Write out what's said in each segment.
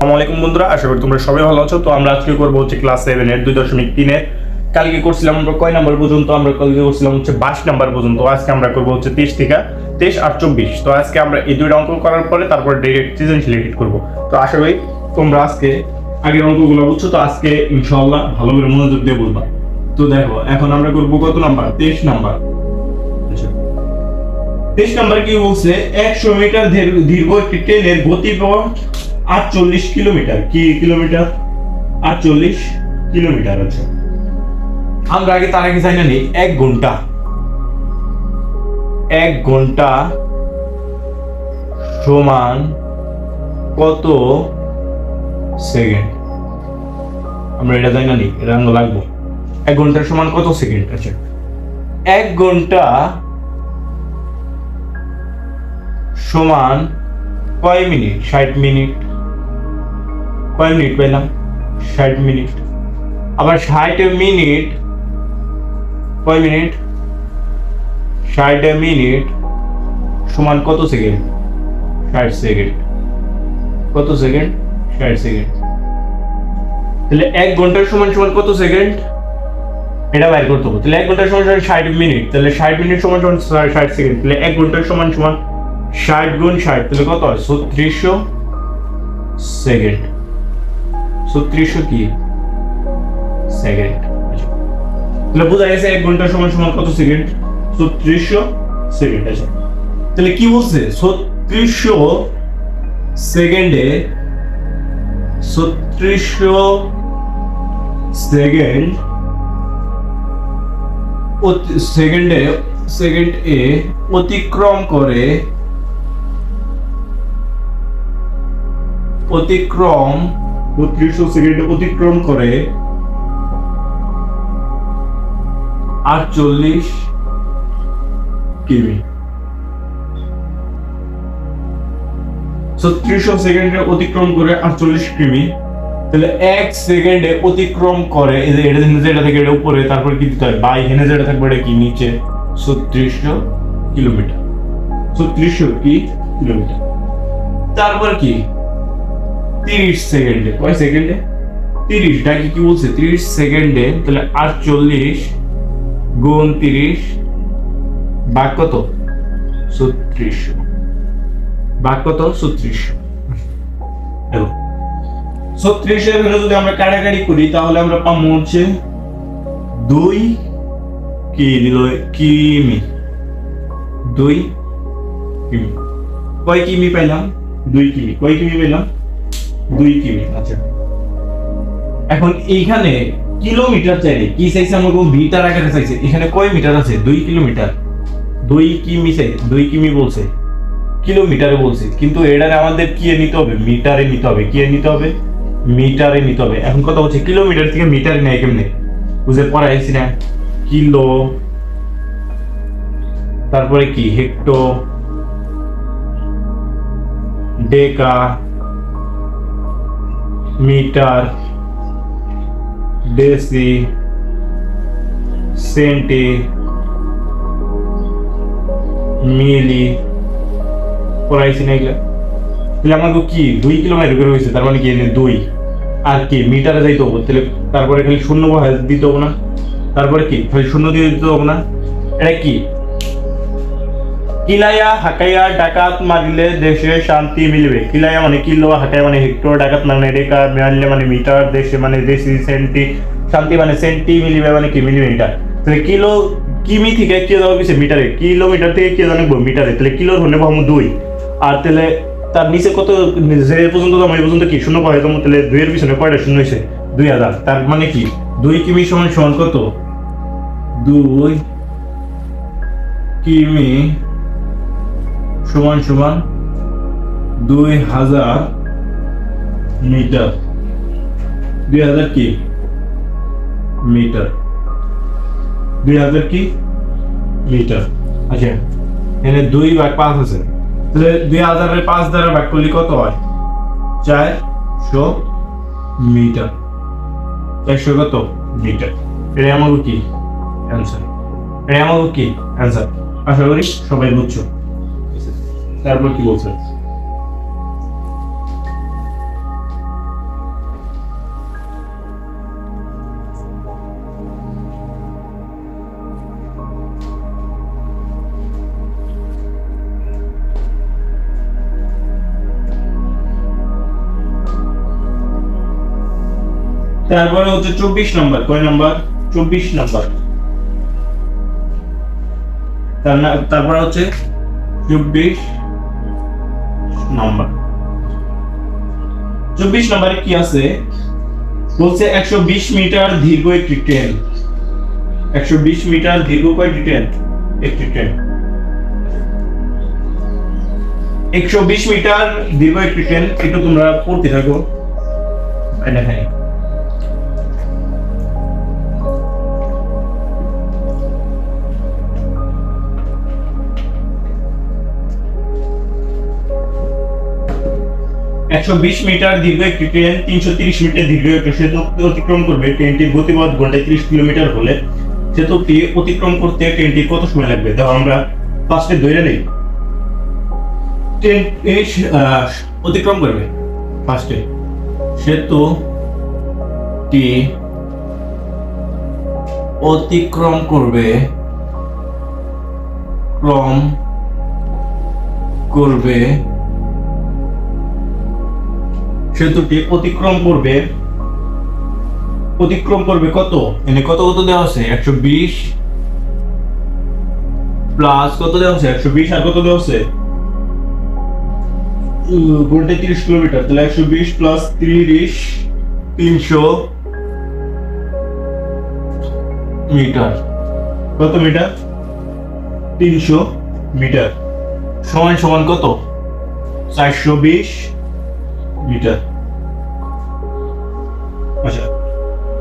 আসসালামু আলাইকুম বন্ধুরা, আশা করি তোমরা সবাই ভালো আছো। তো আমরা আজকে করব হচ্ছে ক্লাস সেভেন এর দুই দশমিক তিনের। কালকে করছিলাম আমরা কয় নাম্বার পর্যন্ত? আমরা কালকে করছিলাম হচ্ছে বাইশ নাম্বার পর্যন্ত। আজকে আমরা করব হচ্ছে তেইশ থেকে তেইশ আর চব্বিশ। তো আজকে আমরা এই দুইটা অঙ্ক করার পরে তারপর ডিরেক্ট সৃজনশীল এডিট করব। তো আশা করি তোমরা আজকে আগের অঙ্কগুলো বুঝছ, তো আজকে ইনশাআল্লাহ ভালো করে মনোযোগ দিয়ে বলবা তো দেখো, এখন আমরা করব কত নাম্বার? তেইশ নাম্বার। আচ্ছা। তেইশ নাম্বার কি বলছে? একশো মিটার দীর্ঘ একটি ট্রেনের গতিপথ আটচল্লিশ কিলোমিটার। কি কিলোমিটার? আটচল্লিশ কিলোমিটার আছে। আমরা আগে তার আগে জানি এক ঘণ্টা। এক ঘণ্টা সমান কত? সেকেন্ড। আমরা এটা জানি না নি এটা আমরা লাগবো। এক ঘণ্টার সমান কত সেকেন্ড? আছে এক ঘণ্টা সমান কয় মিনিট? ষাট মিনিট। কয় মিনিট পেলাম, ষাট মিনিট। আবার ষাট মিনিট, কয় মিনিট? ষাট মিনিট সমান কত সেকেন্ড? ষাট সেকেন্ড। কত সেকেন্ড? ষাট সেকেন্ড। তাহলে এক ঘণ্টার সমান সমান কত সেকেন্ড? এটা বাইর করতে হবে। তাহলে এক ঘণ্টার সমান সমান ষাট মিনিট। তাহলে ষাট মিনিট সমান সমান ষাট সেকেন্ড। তাহলে এক ঘণ্টার সমান সমান ষাট গুণ ষাট, তাহলে কত হয়? ছত্রিশশো সেকেন্ড। ছত্রিশশো কি? সেকেন্ড তাহলে বোঝা গেছে এক ঘণ্টা সমান কত সেকেন্ড ছত্রিশশো সেকেন্ড আছে তাহলে কি বলছে? ছত্রিশশো সেকেন্ডে ছত্রিশশো সেকেন্ড সেকেন্ডে সেকেন্ড এ অতিক্রম করে অতিক্রম বত্রিশশো সেকেন্ডে অতিক্রম করে। আটচল্লিশ কিমি। ছত্রিশশো সেকেন্ডে অতিক্রম করে আটচল্লিশ কিমি। তাহলে এক সেকেন্ডে অতিক্রম করে এটা যেটা থেকে, এটা উপরে, তারপর কি দিতে হয়? বাই হেনে যেটা থাকবে এটা কি? নিচে। ছত্রিশশো কিলোমিটার। ছত্রিশশো কি? কিলোমিটার। তারপর কি? তিরিশ সেকেন্ডে, কয় সেকেন্ডে? তিরিশ, ডাকি কি বলছে? তিরিশ সেকেন্ডে, তাহলে আটচল্লিশ গুণ তিরিশ, বাক কত? ছত্রিশশো বাক কত? ছত্রিশশো দেখো ছত্রিশের ভ্যালু যদি আমরা কাটাকাটি করি, তাহলে আমরা পাবো হচ্ছে দুই কিলো কিমি। দুই কিমি। কয় কিমি পাইলাম? দুই কিমি। কয় কিমি পেলাম দুই কিমি আচ্ছা। এখন এইখানে কিলোমিটার চাইলে কি চাইছে? আমাকে মিটার আকারে চাইছে। এখানে কয় মিটার আছে? দুই কিলোমিটার। দুই কিমি চাই দুই কিমি বলছে। কিলোমিটারে বলছে। কিন্তু এটারে আমাদের কি নিতে হবে? মিটারে নিতে হবে। কি নিতে হবে? মিটারে নিতে হবে। এখন কথা হচ্ছে কিলোমিটার থেকে মিটারে নেয় কেমনে? বুঝে পড়াইছি না? কিলো, তারপরে কি? Hecto deca metre, deci, centi, milli, পড়াইছি না এগুলা। তাহলে আমাকে কি, দুই কিলোমিটার করে হয়েছে, তার মানে কি এনে দুই? আর কি, মিটারে যাইতে হব, তাহলে তারপরে খালি শূন্য দিতে হব না? তারপরে কি, খালি শূন্য দিয়ে দিতে হব না? এটা কি? কিলায়া হাকাইয়া ডাকাত মারিলে দেশে শান্তি মিলবে। কিলায়া মানে কিলো হাকাইয়া মানে হেক্টর ডাকাত মানে রেখা মারলে মানে মিটার দেশে মানে দেশি সেন্টি শান্তি মানে সেন্টি মিলিবে মানে কি মিলিমিটার তাহলে কিলো কিমি থেকে কি দেওয়া গেছে মিটারে কিলোমিটার থেকে কি জানব মিটারে তাহলে কিলোর হলে ভাবো দুই। আর তাহলে তার নিচে কত, যে পর্যন্ত দাম এই পর্যন্ত কি শূন্য পাওয়া যেত তাহলে দুইয়ের পিছনে কয়টা শূন্য হয়েছে দুই হাজার তার মানে কি? দুই কিমি সমান সমান কত? দুই কিমি সমান সমান দুই হাজার মিটার। দুই হাজার কি? মিটার। দুই হাজার কি? মিটার। আচ্ছা এখানে দুই ভাগ পাঁচ আছে। তাহলে দুই হাজারের পাঁচ দ্বারা ভাগ করলে কত হয়? চারশো মিটার। চারশো কত? মিটার। এটা আমার কি? অ্যান্সার। এটা আমার কি? অ্যান্সার। আশা করি সবাই বুঝছ। তারপর কি বলছে তারপরে হচ্ছে চব্বিশ নম্বর। কয় নম্বর? চব্বিশ নম্বর। তারপরে হচ্ছে চব্বিশ নাম্বার। চব্বিশ নম্বরে কি আছে? বলছে একশো বিশ মিটার দীর্ঘ একটি ট্রেন একশো বিশ মিটার দীর্ঘ কয়টি ট্রেন একটি ট্রেন একশো বিশ মিটার দীর্ঘ একটি ট্রেন একটু তোমরা পড়তে থাকো। দেখাই। একশো বিশ মিটার দীর্ঘ একটি ট্রেন, তিনশো তিরিশ মিটার দীর্ঘ একটি সেতু অতিক্রম করবে। ট্রেনটির গতিপথ ঘন্টায় তিরিশ কিলোমিটার হলে সেতুটি অতিক্রম করতে ট্রেনটি কত সময় লাগবে? দেখো আমরা ফার্স্টে ধরে নেই। ট্রেন অতিক্রম করবে ফার্স্টে সেতুটি অতিক্রম করবে, ক্রম করবে সেতুটি অতিক্রম করবে অতিক্রম করবে কত? এনে কত কত দেওয়া আছে একশো বিশ প্লাস কত দেওয়া আছে একশো বিশ আর কত দেওয়া আছে তিরিশ কিলোমিটার। তাহলে একশো বিশ প্লাস তিরিশ, তিনশো মিটার। কত মিটার? তিনশো মিটার। সমান সমান কত? চারশো বিশ মিটার।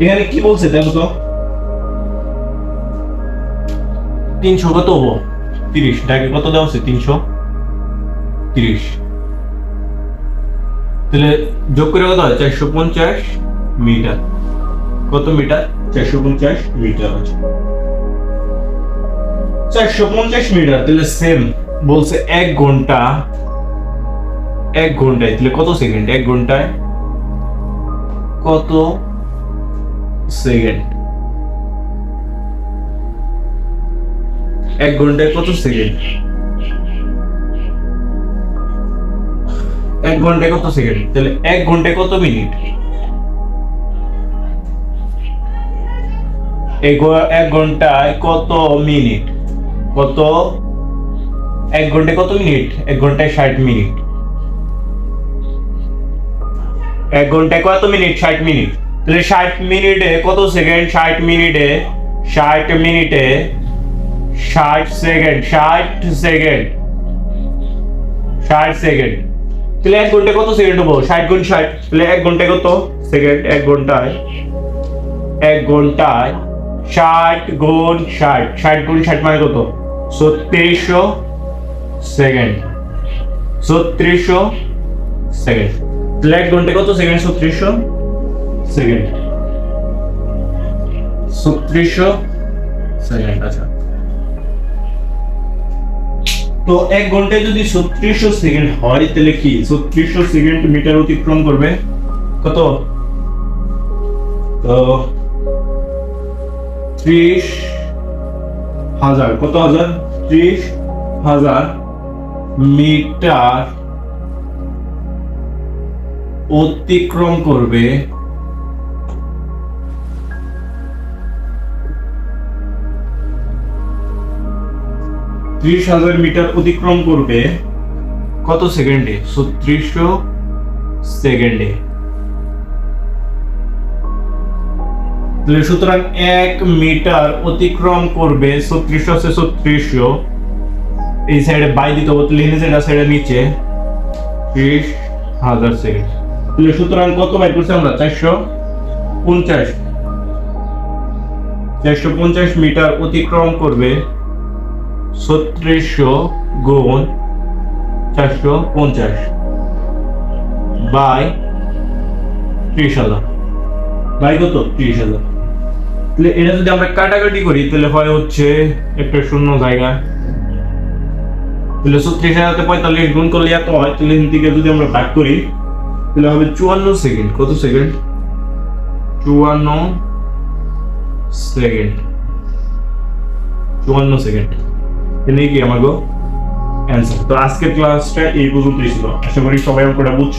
এখানে কি বলছে দেখো তো? তিনশো কত হব? তিরিশ। ডাকে কত দেওয়া আছে তিনশো? তিরিশ। তাহলে যোগ করে কত হয়? চারশো পঞ্চাশ মিটার। কত মিটার? চারশো পঞ্চাশ মিটার আছে চারশো পঞ্চাশ মিটার তাহলে সেম বলছে এক ঘণ্টা এক ঘন্টায়। তাহলে কত সেকেন্ড? এক ঘন্টায়? কত? সেকেন্ড এক ঘন্টায় কত সেকেন্ড এক ঘন্টায় কত সেকেন্ড তাহলে এক ঘন্টায় কত মিনিট? এক এক ঘন্টায় কত মিনিট? কত? এক ঘন্টায় কত মিনিট? এক ঘন্টায় ষাট মিনিট। এক ঘন্টায় কত মিনিট? ষাট মিনিট। তাহলে ষাট মিনিটে, কত সেকেন্ড ষাট মিনিটে ষাট মিনিটে, ষাট সেকেন্ড ষাট সেকেন্ড ষাট সেকেন্ড তাহলে এক ঘন্টায় কত সেকেন্ড হব? ষাট গুণ ষাট, তাহলে এক ঘন্টায় কত সেকেন্ড এক ঘন্টায় এক ঘন্টায় ষাট গুণ ষাট। ষাট গুণ ষাট মানে কত? ছত্রিশশো সেকেন্ড ছত্রিশশো সেকেন্ড তাহলে এক ঘন্টায় কত সেকেন্ড ছত্রিশশো সেকেন্ড ছত্রিশশো? সেকেন্ড আচ্ছা। তো এক ঘন্টায় যদি ছত্রিশশো সেকেন্ড হয় তাহলে কি? ছত্রিশশো সেকেন্ড মিটার অতিক্রম করবে? কত? তো ত্রিশ হাজার। কত হাজার? ত্রিশ হাজার মিটার অতিক্রম করবে ত্রিশ হাজার মিটার অতিক্রম করবে কত সেকেন্ডে? ছত্রিশশো সেকেন্ডে। সুতরাং এক মিটার অতিক্রম করবে ছত্রিশশো আছে ছত্রিশশো। এই সাইডে বাই দিতে হবে, তাহলে নিচে সাইডে নিচে? ত্রিশ হাজার সেকেন্ড। তাহলে সুতরাং কত বাই করছে আমরা? চারশো পঞ্চাশ। চারশো পঞ্চাশ মিটার অতিক্রম করবে ছত্রিশশো গুণ চারশো পঞ্চাশ বাই ত্রিশ হাজার। বাই কত? ত্রিশ হাজার। তাহলে এটা যদি আমরা কাটাকাটি করি, তাহলে হয় হচ্ছে একটা শূন্য জায়গা। তাহলে ছত্রিশ হাজারতে পঁয়তাল্লিশ গুণ করলে এত হয়, তাহলে থেকে যদি আমরা ভাগ করি, তাহলে হবে চুয়ান্ন সেকেন্ড। কত সেকেন্ড? চুয়ান্ন সেকেন্ড। চুয়ান্ন সেকেন্ড। এনে কি আমার গো? অ্যান্সার তো আজকের ক্লাসটা এই পর্যন্তই ছিল। আশা করি সবাই অঙ্কটা বুঝছ।